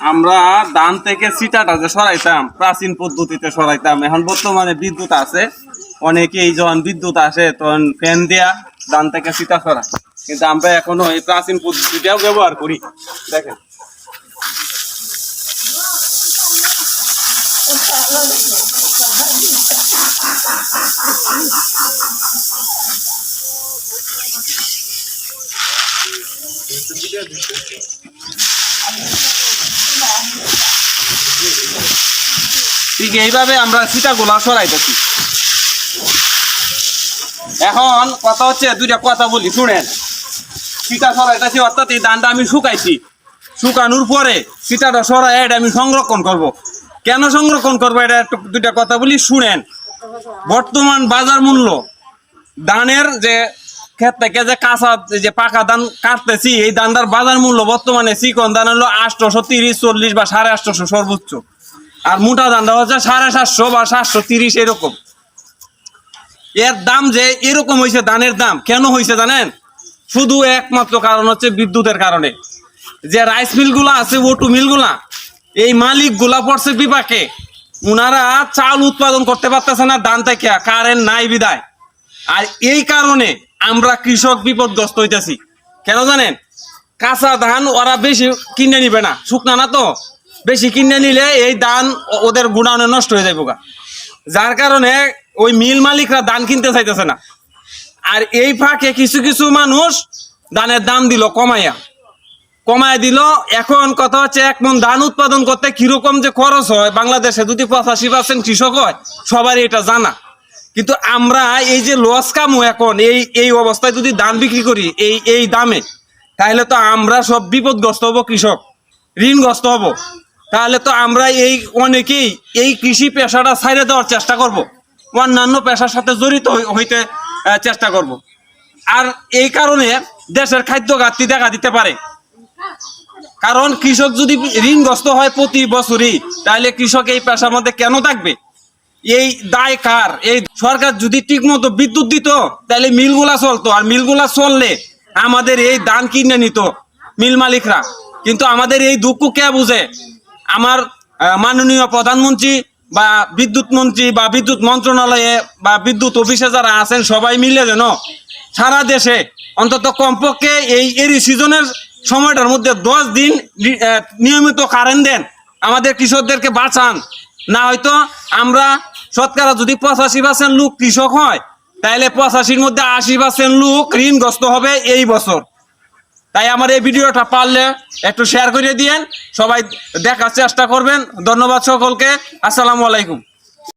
আমরা ধান থেকে সিটাটা যে সরাইতাম, প্রাচীন পদ্ধতিতে সরাইতাম। এখন বর্তমানে বিদ্যুৎ আছে। অনেকেই যখন বিদ্যুৎ আসে, তখন ফ্যান দেয়া ধান থেকে সিটা সরাই কিন্তু আমরা এখনও এই প্রাচীন পদ্ধতিটাও ব্যবহার করি। দেখেন। ঠিক এইভাবে আমরা সিটাগুলা সরাইতেছি। এখন কথা হচ্ছে, দুইটা কথা বলি, শুনেন। সিটা সরাইতেছি, অর্থাৎ এই ধানটা আমি শুকাইছি। শুকানোর পরে সিটাটা সরাই, এটা আমি সংরক্ষণ করব। কেন সংরক্ষণ করব? এটা একটু দুইটা কথা বলি, শুনেন। বর্তমান বাজার মূল্য ধানের যে ক্ষেত থেকে যে কাঁচা যে পাকা ধান কাটতেছি, এই ধানটার বাজার মূল্য বর্তমানে চিকন ধান হলো আটশোশো তিরিশ, চল্লিশ বা সাড়ে আটশোশো সর্বোচ্চ। আর মোটা ধানটা হচ্ছে সাড়ে সাতশো বা সাতশো তিরিশ এরকম। এর দাম যে এরকম হয়েছে ধানের দাম, কেন হয়েছে জানেন? শুধু একমাত্র কারণ হচ্ছে বিদ্যুতের কারণে। যে রাইস মিলগুলা আছে, ওটু মিলগুলা, এই মালিকগুলা পড়ছে বিপাকে। উনারা চাল উৎপাদন করতে পারতেছে না, ধান থেকে, কারেন্ট নাই বিদায় আর এই কারণে আমরা কৃষক বিপদগ্রস্ত হইতেছি। কেন জানেন? কাঁচা ধান ওরা বেশি কিনে নিবে না। শুকনা না তো? বেশি কিনে নিলে এই ধান ওদের গুণায়নে নষ্ট হয়ে যাবে। যার কারণে ওই মিল মালিকরা ধান কিনতে চাইতেছে না। আর এই ফাঁকে কিছু কিছু মানুষ ধানের দাম দিল কমাইয়া। কমায় দিল, এখন কথা হচ্ছে এক মন ধান উৎপাদন করতে কীরকম যে খরচ হয়, বাংলাদেশে যদি পঁচাশি পার্সেন্ট কৃষক হয়, সবারই এটা জানা। কিন্তু আমরা এই যে লস কামো এখন, এই এই অবস্থায় যদি ধান বিক্রি করি, এই এই দামে, তাহলে তো আমরা সব বিপদগ্রস্ত হব কৃষক, ঋণগ্রস্ত হব। তাহলে তো আমরা এই অনেকেই এই কৃষি পেশাটা ছাইড়ে দেওয়ার চেষ্টা করব। অন্যান্য পেশার সাথে জড়িত হইতে চেষ্টা করব। আর এই কারণে দেশের খাদ্য ঘাটতি দেখা দিতে পারে। কারণ কৃষক যদি ঋণগ্রস্ত হয় প্রতি বছরই, তাহলে কৃষক এই পেশার মধ্যে কেন থাকবে? এই দায় কার? এই সরকার যদি ঠিক মতো বিদ্যুৎ দিত, তাহলে মিলগুলা চলতো। আর মিলগুলা চললে আমাদের এই দান কিনে নিত মিল মালিকরা। কিন্তু আমাদের এই দুঃখ কে বুঝে? আমার মাননীয় প্রধানমন্ত্রী বা বিদ্যুৎ মন্ত্রী বা বিদ্যুৎ মন্ত্রণালয়ে বা বিদ্যুৎ অফিসে যারা আছেন, সবাই মিলে যেন সারা দেশে অন্তত কমপক্ষে এই এরি সিজনের সময়টার মধ্যে দশ দিন নিয়মিত কারেন্ট দেন। আমাদের কৃষকদেরকে বাঁচান। না হয়তো আমরা শতকরা যদি পঁচাশি পার্সেন্ট লোক কৃষক হয় তাহলে পঁচাশির মধ্যে আশি পার্সেন্ট লোক ঋণগ্রস্ত হবে এই বছর। তাই আমার এই ভিডিওটা পারলে একটু শেয়ার করে দিয়েন, সবাই দেখার চেষ্টা করবেন। ধন্যবাদ সকলকে। আসসালামু আলাইকুম।